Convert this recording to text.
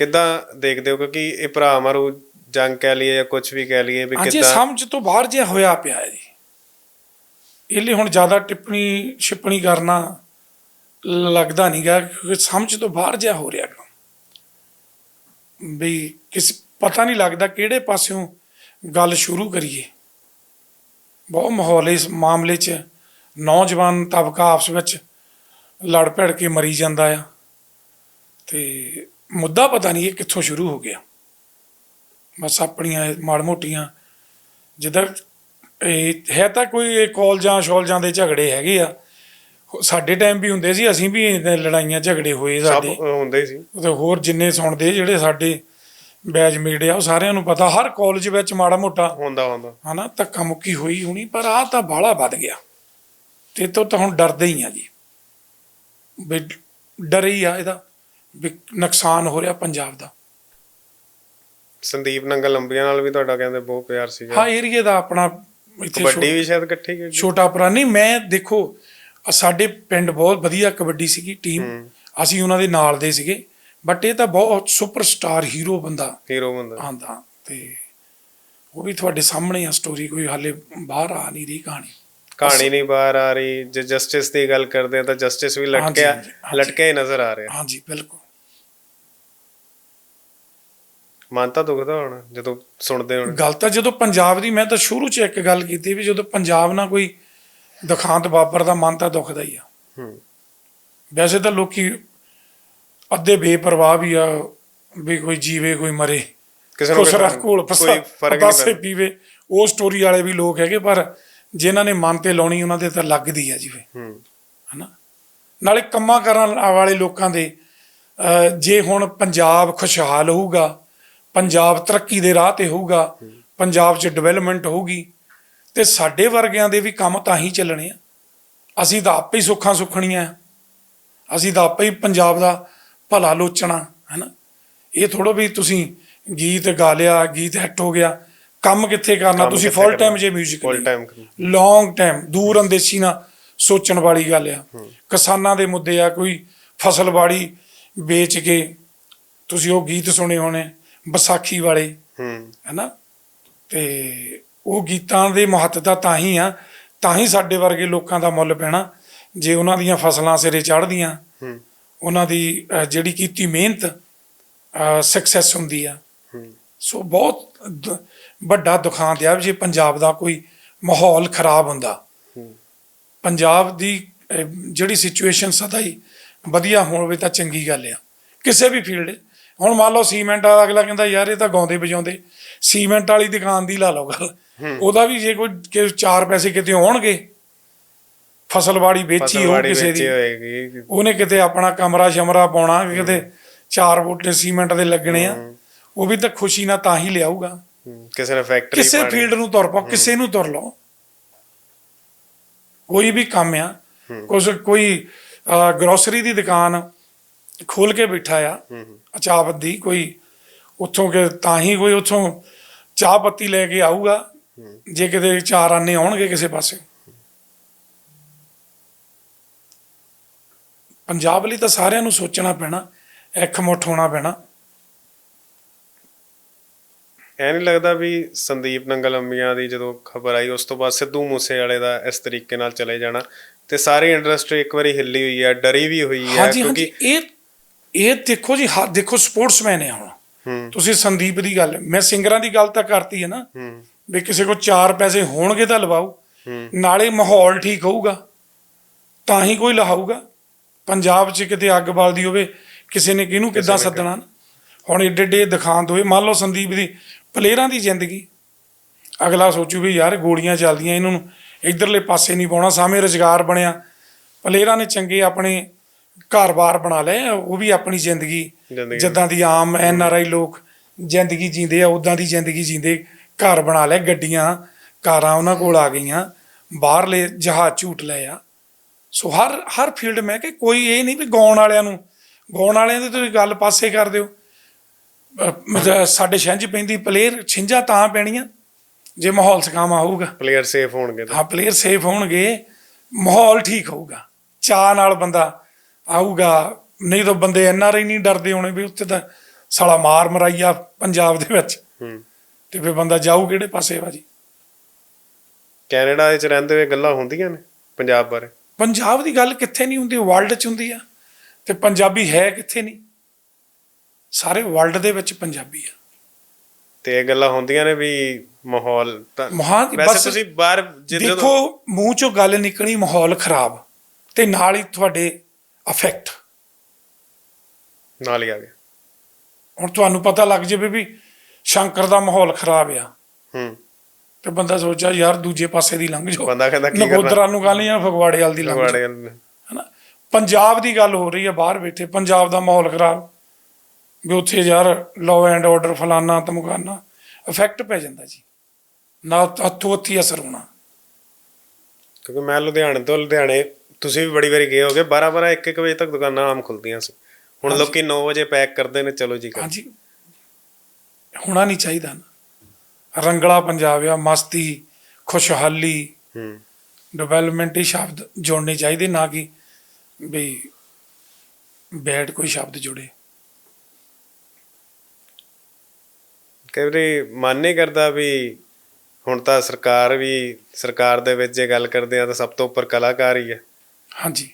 ਕਿੱਦਾਂ ਦੇਖਦੇ ਹੋ? ਕਿਉਂਕਿ ਇਹ ਭਰਾ ਮਾਰੂ ਜੰਗ ਕਹਿ ਲਈਏ ਜਾਂ ਕੁਝ ਵੀ ਕਹਿ ਲਈਏ ਵੀ ਹਾਂਜੀ ਕਿੱਦਾਂ ਸਮਝ ਤੋਂ ਬਾਹਰ ਜਿਹਾ ਹੋਇਆ ਪਿਆ ਹੈ ਜੀ। ਇਹ ਲਈ ਹੁਣ ਜ਼ਿਆਦਾ ਟਿੱਪਣੀ ਛਿੱਪਣੀ ਕਰਨਾ ਲੱਗਦਾ ਨਹੀਂਗਾ ਕਿਉਂਕਿ ਸਮਝ ਤੋਂ ਬਾਹਰ ਜਿਹਾ ਹੋ ਰਿਹਾ ਗਾ ਵੀ ਕਿਸ ਪਤਾ ਨਹੀਂ ਲੱਗਦਾ ਕਿਹੜੇ ਪਾਸਿਓਂ ਗੱਲ ਸ਼ੁਰੂ ਕਰੀਏ। ਬਹੁਤ ਮਾਹੌਲ ਇਸ ਮਾਮਲੇ 'ਚ। ਨੌਜਵਾਨ ਤਬਕਾ ਆਪਸ ਵਿੱਚ ਲੜ ਭਿੜ ਕੇ ਮਰੀ ਜਾਂਦਾ ਆ। ਤੇ ਮੁੱਦਾ ਪਤਾ ਨਹੀਂ ਇਹ ਕਿੱਥੋਂ ਸ਼ੁਰੂ ਹੋ ਗਿਆ। ਬਸ ਆਪਣੀਆਂ ਮਾੜ ਮੋਟੀਆਂ ਜਿੱਦਾਂ ਇਹ ਹੈ ਤਾਂ ਕੋਈ ਕਾਲਜਾਂ ਸ਼ਾਲਜਾਂ ਦੇ ਝਗੜੇ ਹੈਗੇ ਆ। ਸਾਡੇ ਟਾਈਮ ਵੀ ਹੁੰਦੇ ਸੀ ਅਸੀਂ ਵੀ ਲੜਾਈਆਂ ਝਗੜੇ ਹੋਏ ਸਭ ਸਾਡੇ। ਹੁੰਦੇ ਸੀ। ਤੇ ਹੋਰ ਜਿੰਨੇ ਸੁਣਦੇ ਜਿਹੜੇ ਸਾਡੇ ਬੈਚ ਮੇਟ ਆ ਉਹ ਸਾਰਿਆਂ ਨੂੰ ਪਤਾ ਹਰ ਕਾਲਜ ਵਿੱਚ ਮਾੜਾ ਮੋਟਾ ਹੁੰਦਾ ਹੁੰਦਾ। ਹਨਾ ਧੱਕਾ ਮੁੱਕੀ ਹੋਈ ਹੋਣੀ ਪਰ ਆ ਤਾਂ ਬਾਹਲਾ ਵੱਧ ਗਿਆ। ਤੇ ਤੋਂ ਤਾਂ ਹੁਣ ਡਰਦੇ ਹੀ ਆ ਜੀ। ਡਰ ਹੀ ਆ ਇਹਦਾ। ਨੁਕਸਾਨ ਹੋ ਰਿਹਾ ਪੰਜਾਬ ਦਾ। ਸੰਦੀਪ ਨੰਗਲ ਲੰਬੀਆਂ ਨਾਲ ਵੀ ਤੁਹਾਡਾ ਕਹਿੰਦੇ ਬਹੁਤ ਪਿਆਰ ਸੀਗਾ। ਹਾਂ ਏਰੀਏ ਦਾ ਆਪਣਾ ਇੱਥੇ ਕਬੱਡੀ ਵੀ ਸ਼ਾਇਦ ਇਕੱਠੀ ਖੇਡੀ ਛੋਟਾ ਨਹੀਂ ਮੈਂ ਦੇਖੋ ਸਾਡੇ ਪਿੰਡ ਬਹੁਤ ਵਧੀਆ ਕਬੱਡੀ ਸੀਗੀ ਟੀਮ ਅਸੀਂ ਉਹਨਾਂ ਦੇ ਨਾਲ ਦੇ ਸੀਗੇ। ਬਟ ਇਹ ਤਾਂ ਬਹੁਤ ਸੁਪਰਸਟਾਰ ਹੀਰੋ ਬੰਦਾ। ਹੀਰੋ ਬੰਦਾ। ਆਂਦਾ ਤੇ ਉਹ ਵੀ ਤੁਹਾਡੇ ਸਾਹਮਣੇ ਆ ਸਟੋਰੀ ਕੋਈ ਹਾਲੇ ਬਾਹਰ ਆ ਨਹੀਂ ਰਹੀ ਕਹਾਣੀ। ਕਹਾਣੀ ਨਹੀਂ ਬਾਹਰ ਆ ਰਹੀ। ਜੇ ਜਸਟਿਸ ਦੀ ਗੱਲ ਕਰਦੇ ਆ ਤਾਂ ਜਸਟਿਸ ਵੀ ਲਟਕਿਆ। ਲਟਕਿਆ ਹੀ ਨਜ਼ਰ ਆ ਰਿਹਾ। ਹਾਂਜੀ ਬਿਲਕੁਲ। ਮਨ ਤਾਂ ਦੁਖਦਾ ਹੋਣਾ ਜਦੋਂ ਸੁਣਦੇ ਹੋਣ। ਗੱਲ ਤਾਂ ਜਦੋਂ ਪੰਜਾਬ ਦੀ ਮੈਂ ਤਾਂ ਸ਼ੁਰੂ 'ਚ ਇੱਕ ਗੱਲ ਕੀਤੀ ਵੀ ਜਦੋਂ ਪੰਜਾਬ ਨਾਲ ਕੋਈ ਦੁਖਾਂਤ ਵਾਪਰਦਾ ਮਨ ਤਾਂ ਦੁਖਦਾ ਹੀ ਆ। ਹੂੰ। ਵੈਸੇ ਤਾਂ ਲੋਕੀ ਅੱਧੇ ਬੇਪਰਵਾਹ ਵੀ ਆ ਵੀ ਕੋਈ ਜੀਵੇ ਕੋਈ ਮਰੇ। ਕਿਸੇ ਨੂੰ ਕੋਈ ਕੋਲ ਕੋਈ ਫ਼ਰਕ ਨਹੀਂ ਪੀਵੇ। ਉਹ ਸਟੋਰੀ ਵਾਲੇ ਵੀ ਲੋਕ ਹੈਗੇ ਪਰ ਜਿਨ੍ਹਾਂ ਨੇ ਮਨ ਤੇ ਲਾਉਣੀ ਉਹਨਾਂ ਦੇ ਤਾਂ ਲੱਗਦੀ ਆ ਜਿਵੇਂ। ਹੂੰ। ਹਨਾ? ਨਾਲੇ ਕੰਮਾਂ ਕਰਨ ਵਾਲੇ ਲੋਕਾਂ ਦੇ ਜੇ ਹੁਣ ਪੰਜਾਬ ਖੁਸ਼ਹਾਲ ਹੋਊਗਾ ਪੰਜਾਬ ਤਰੱਕੀ ਦੇ ਰਾਹ ਤੇ ਹੋਊਗਾ ਪੰਜਾਬ 'ਚ ਡਿਵੈਲਪਮੈਂਟ ਹੋਊਗੀ ਤੇ ਸਾਡੇ ਵਰਗਿਆਂ ਦੇ ਵੀ ਕੰਮ ਤਾਂ ਹੀ ਚੱਲਣੇ ਆ। ਅਸੀਂ ਤਾਂ ਆਪੇ ਹੀ ਸੁੱਖਾਂ ਸੁੱਖਣੀਆਂ। ਅਸੀਂ ਤਾਂ ਆਪੇ ਹੀ ਪੰਜਾਬ ਦਾ ਭਲਾ ਲੋਚਣਾ ਹੈਨਾ? ਇਹ ਥੋੜੋ ਵੀ ਤੁਸੀਂ ਗੀਤ ਗਾ ਲਿਆ ਗੀਤ ਹਿੱਟ ਹੋ ਗਿਆ ਕੰਮ ਕਿੱਥੇ ਕਰਨਾ? ਤੁਸੀਂ ਫੁੱਲ ਟਾਈਮ? ਜੇ 뮤직 Full time ਲੌਂਗ ਟਾਈਮ ਦੂਰ ਅੰਦੇਸ਼ੀ ਨਾ ਸੋਚਣ ਵਾਲੀ ਗੱਲ ਆ। ਕਿਸਾਨਾਂ ਦੇ ਮੁੱਦੇ ਆ ਕੋਈ ਫਸਲਬਾੜੀ ਵੇਚ ਕੇ ਤੁਸੀਂ ਉਹ ਗੀਤ ਸੁਣੇ ਹੋਣੇ ਵਿਸਾਖੀ ਵਾਲੇ ਹੂੰ। ਹੈਨਾ? ਤੇ ਉਹ ਗੀਤਾਂ ਦੇ ਮਹੱਤਤਾ ਤਾਂ ਹੀ ਆ ਤਾਂ ਹੀ ਸਾਡੇ ਵਰਗੇ ਲੋਕਾਂ ਦਾ ਮੁੱਲ ਪੈਣਾ ਜੇ ਉਹਨਾਂ ਦੀਆਂ ਫਸਲਾਂ ਸਿਰੇ ਚੜ੍ਹਦੀਆਂ ਹੂੰ। ਉਹਨਾਂ ਦੀ ਜਿਹੜੀ ਕੀਤੀ ਮਿਹਨਤ ਸਕਸੈਸ ਹੁੰਦੀ ਆ। ਸੋ ਬਹੁਤ ਵੱਡਾ ਦੁਖਾਂਤ ਆ ਜੇ ਪੰਜਾਬ ਦਾ ਕੋਈ ਮਾਹੌਲ ਖਰਾਬ ਹੁੰਦਾ। ਪੰਜਾਬ ਦੀ ਜਿਹੜੀ ਸਿਚੁਏਸ਼ਨ ਸਦਾ ਹੀ ਵਧੀਆ ਹੋਵੇ ਤਾਂ ਚੰਗੀ ਗੱਲ ਆ। ਕਿਸੇ ਵੀ ਫੀਲਡ ਹੁਣ ਮੰਨ ਲਓ ਸੀਮੈਂਟ ਵਾਲਾ ਅਗਲਾ ਕਹਿੰਦਾ ਯਾਰ ਇਹ ਤਾਂ ਗਾਉਂਦੇ ਵਜਾਉਂਦੇ। ਸੀਮੈਂਟ ਵਾਲੀ ਦੁਕਾਨ ਦੀ ਲਾ ਲਓ ਗੱਲ। ਉਹਦਾ ਵੀ ਜੇ ਕੋਈ ਕਿ ਚਾਰ ਪੈਸੇ ਕਿਤੇ ਹੋਣਗੇ ਫਸਲਬਾੜੀ ਵੇਚੀ ਹੋ ਫਸਲਵਾੜੀ ਕਿਸੇ ਦੀ। ਉਹਨੇ ਕਿਤੇ ਆਪਣਾ ਕਮਰਾ ਸ਼ਮਰਾ ਪਾਉਣਾ ਕਿਤੇ ਚਾਰ ਬੂਟੇ ਸੀਮੈਂਟ ਦੇ ਲੱਗਣੇ ਆ। ਉਹ ਵੀ ਤਾਂ ਖੁਸ਼ੀ ਨਾਲ ਤਾਂ ਹੀ ਲਿਆਊਗਾ। ਕਿਸੇ ਨੇ ਫੈਕਟਰੀ ਕਿਸੇ ਫੀਲਡ ਨੂੰ ਤੁਰ ਪਾਓ ਕਿਸੇ ਨੂੰ ਤੁਰ ਲਓ। ਕੋਈ ਵੀ ਕੰਮ ਆ। ਕੁਝ ਕੋਈ ਗਰੋਸਰੀ ਦੀ ਦੁਕਾਨ ਖੋਲ ਕੇ ਬੈਠਾ ਆ। ਅਚਾਵਤ ਦੀ ਕੋਈ ਉੱਥੋਂ ਕਿ ਤਾਂ ਹੀ ਕੋਈ ਉੱਥੋਂ ਚਾਹ ਪੱਤੀ ਲੈ ਕੇ ਆਊਗਾ। ਜੇ ਕਿਤੇ ਚਾਰ ਆਨੇ ਆਉਣਗੇ ਕਿਸੇ ਪਾਸੇ। ਪੰਜਾਬ ਲਈ ਤਾਂ ਸਾਰਿਆਂ ਨੂੰ ਸੋਚਣਾ ਪੈਣਾ ਇੱਕ ਮੁੱਠ ਹੋਣਾ ਪੈਣਾ। ਐ ਨਹੀਂ ਲੱਗਦਾ ਵੀ ਸੰਦੀਪ ਨੰਗਲ ਅੰਮੀਆਂ ਦੀ ਜਦੋਂ ਖਬਰ ਆਈ ਉਸ ਤੋਂ ਬਾਅਦ ਸਿੱਧੂ ਮੂਸੇ ਵਾਲੇ ਦਾ ਇਸ ਤਰੀਕੇ ਨਾਲ ਚਲੇ ਜਾਣਾ। ਤੇ ਸਾਰੀ ਇੰਡਸਟਰੀ ਇੱਕ ਵਾਰੀ ਹਿੱਲੀ ਹੋਈ ਹੈ ਡਰੀ ਵੀ ਹੋਈ ਹੈ ਕਿਉਂਕਿ ਇਹ ਇਹ ਦੇਖੋ ਜੀ ਹਾ- ਦੇਖੋ ਸਪੋਰਟਸਮੈਨ ਹੈ ਹੁਣ। ਤੁਸੀਂ ਸੰਦੀਪ ਦੀ ਗੱਲ ਮੈਂ ਸਿੰਗਰਾਂ ਦੀ ਗੱਲ ਤਾਂ ਕਰਤੀ ਹੈ ਨਾ। ਵੀ ਕਿਸੇ ਕੋ ਚਾਰ ਪੈਸੇ ਹੋਣਗੇ ਤਾਂ ਲਵਾਓ। ਨਾਲੇ ਮਾਹੌਲ ਠੀਕ ਹੋਊਗਾ ਤਾਂ ਹੀ ਕੋਈ ਲਹਾਊਗਾ। ਪੰਜਾਬ 'ਚ ਕਿਤੇ ਅੱਗ ਬਲਦੀ ਹੋਵੇ ਕਿਸੇ ਨੇ ਕਿਹਨੂੰ ਕਿੱਦਾਂ ਸੱਦਣਾ ਹੁਣ ਏਡੇ ਏਡੇ ਦਿਖਾਂਤ ਹੋਏ ਮੰਨ ਲਓ ਸੰਦੀਪ ਦੀ ਪਲੇਅਰਾਂ ਦੀ ਜ਼ਿੰਦਗੀ। ਅਗਲਾ ਸੋਚੂ ਵੀ ਯਾਰ ਗੋਲੀਆਂ ਚੱਲਦੀਆਂ ਇਹਨਾਂ ਨੂੰ ਇਧਰਲੇ ਪਾਸੇ ਨਹੀਂ ਪਾਉਣਾ ਸਾਹਮਣੇ ਰੁਜ਼ਗਾਰ ਬਣਿਆ। ਪਲੇਅਰਾਂ ਨੇ ਚੰਗੇ ਆਪਣੇ ਘਰ-ਬਾਰ ਬਣਾ ਲਏ ਉਹ ਵੀ ਆਪਣੀ ਜ਼ਿੰਦਗੀ। ਜਿੱਦਾਂ ਦੀ ਆਮ ਐਨ ਆਰ ਆਈ ਲੋਕ ਜ਼ਿੰਦਗੀ ਜੀਂਦੇ ਆ ਉਦਾਂ ਦੀ ਜ਼ਿੰਦਗੀ ਜੀਂਦੇ ਘਰ ਬਣਾ ਲਏ ਗੱਡੀਆਂ ਕਾਰਾਂ ਉਹਨਾਂ ਕੋਲ ਆ ਗਈਆਂ ਬਾਹਰਲੇ ਜਹਾਜ਼ ਝੂਟ ਲਏ ਆ। ਸੋ ਹਰ ਹਰ ਫੀਲਡ ਮੈਂ ਕਿ ਕੋਈ ਇਹ ਨਹੀਂ ਵੀ ਗਾਉਣ ਵਾਲਿਆਂ ਨੂੰ ਗਾਉਣ ਵਾਲਿਆਂ ਦੀ ਤੁਸੀਂ ਗੱਲ ਪਾਸੇ ਕਰ ਦਿਓ। ਸਾਡੇ ਛਿੰਝ ਪੈਂਦੀ ਪਲੇਅਰ ਛਿੰਝਾਂ ਤਾਂ ਪੈਣੀਆਂ ਜੇ ਮਾਹੌਲ ਸਕਾਮਾ ਹੋਊਗਾ। ਪਲੇਅਰ ਸੇਫ ਹੋਣਗੇ ਹਾਂ ਪਲੇਅਰ ਸੇਫ ਹੋਣਗੇ ਮਾਹੌਲ ਠੀਕ ਹੋਊਗਾ। ਚਾਹ ਨਾਲ ਬੰਦਾ ਆਊਗਾ ਨਹੀਂ ਤਾਂ ਬੰਦੇ ਐਨ ਆਰ ਆਈ ਨਹੀਂ ਡਰਦੇ ਹੋਣੇ ਵੀ ਉੱਥੇ ਤਾਂ ਸਾਲਾ ਮਾਰ ਮਰਾਈਆ ਪੰਜਾਬ ਦੇ ਵਿੱਚ। ਹੂੰ। ਤੇ ਫਿਰ ਬੰਦਾ ਜਾਊ ਕਿਹੜੇ ਪਾਸੇ ਵਾ ਜੀ ਕੈਨੇਡਾ ਵਿੱਚ ਰਹਿੰਦੇ ਹੋਏ ਗੱਲਾਂ ਹੁੰਦੀਆਂ ਨੇ ਪੰਜਾਬ ਬਾਰੇ? ਪੰਜਾਬ ਦੀ ਗੱਲ ਕਿੱਥੇ ਨਹੀਂ ਹੁੰਦੀ ਵਰਲਡ 'ਚ ਹੁੰਦੀ ਆ। ਤੇ ਪੰਜਾਬੀ ਹੈ ਕਿੱਥੇ ਨਹੀਂ? ਸਾਰੇ ਵਰਲਡ ਦੇ ਵਿੱਚ ਪੰਜਾਬੀ ਆ। ਤੇ ਇਹ ਗੱਲਾਂ ਹੁੰਦੀਆਂ ਨੇ ਵੀ ਮਾਹੌਲ ਤਾਂ ਮਹਾਂ- ਵੈਸੇ ਤੁਸੀਂ ਬਾਹਰ ਜਦੋਂ ਦੇਖੋ ਮੂੰਹ ਚੋਂ ਗੱਲ ਨਿਕਲਣੀ ਮਾਹੌਲ ਖਰਾਬ। ਤੇ ਨਾਲ ਹੀ ਤੁਹਾਡੇ ਅਫੈਕਟ ਨਾਲ ਹੀ ਆ ਗਏ ਹੁਣ ਤੁਹਾਨੂੰ ਪਤਾ ਲੱਗ ਜਾਵੇ ਵੀ ਸ਼ੰਕਰ ਦਾ ਮਾਹੌਲ ਖਰਾਬ ਆ। ਹੂੰ। ਤੇ ਬੰਦਾ ਸੋਚਾ ਯਾਰ ਦੂਜੇ ਪਾਸੇ ਦੀ ਲੰਘ ਜਾਓ। ਬੰਦਾ ਕਹਿੰਦਾ ਕੀ ਕਰਨਾ? ਨਗੋਦਰਾ ਨੂੰ ਗੱਲ ਨਹੀਂ ਆ ਫਗਵਾੜੇ ਵਾਲ ਦੀ ਲੰਘ ਜਾਓ। ਹਨਾ? ਪੰਜਾਬ ਦੀ ਗੱਲ ਹੋ ਰਹੀ ਹੈ ਬਾਹਰ ਬੈਠੇ ਪੰਜਾਬ ਦਾ ਮਾਹੌਲ ਖਰਾਬ। ਵੀ ਉੱਥੇ ਯਾਰ ਲਾਅ ਐਂਡ ਆਰਡਰ ਫਲਾਨਾ ਤਮਕਾਨਾ ਇਫੈਕਟ ਪੈ ਜਾਂਦਾ ਜੀ। ਨਾ ਹੱਥੋਂ ਹੱਥੀ ਅਸਰ ਹੋਣਾ। ਕਿਉਂਕਿ ਮੈਂ ਲੁਧਿਆਣੇ ਤੋਂ ਲੁਧਿਆਣੇ ਤੁਸੀਂ ਵੀ ਬੜੀ ਵਾਰੀ ਗਏ ਹੋਗੇ 12 12 1 1 ਵਜੇ ਤੱਕ ਦੁਕਾਨਾਂ ਆਮ ਖੁੱਲਦੀਆਂ ਸੀ। ਹੁਣ ਲੋਕੀ 9 ਵਜੇ ਪੈਕ ਕਰਦੇ ਨੇ ਚਲੋ ਜੀ ਹਾਂਜੀ। ਹੋਣਾ ਨਹੀਂ ਚਾਹੀਦਾ ਨਾ। ਰੰਗਲਾ ਪੰਜਾਬ ਆ ਮਸਤੀ ਖੁਸ਼ਹਾਲੀ ਹੂੰ। ਡਿਵੈਲਪਮੈਂਟ ਹੀ ਸ਼ਬਦ ਜੋੜਨੇ ਚਾਹੀਦੇ ਨਾ ਕਿ ਵੀ ਬੈਡ ਕੋਈ ਸ਼ਬਦ ਜੁੜੇ। ਵਾਰੀ ਮਨ ਨਹੀਂ ਕਰਦਾ ਵੀ ਹੁਣ ਤਾਂ ਸਰਕਾਰ ਵੀ ਸਰਕਾਰ ਦੇ ਵਿੱਚ ਜੇ ਗੱਲ ਕਰਦੇ ਆ ਤਾਂ ਸਭ ਤੋਂ ਉੱਪਰ ਕਲਾਕਾਰ ਹੀ ਹੈ ਹਾਂਜੀ।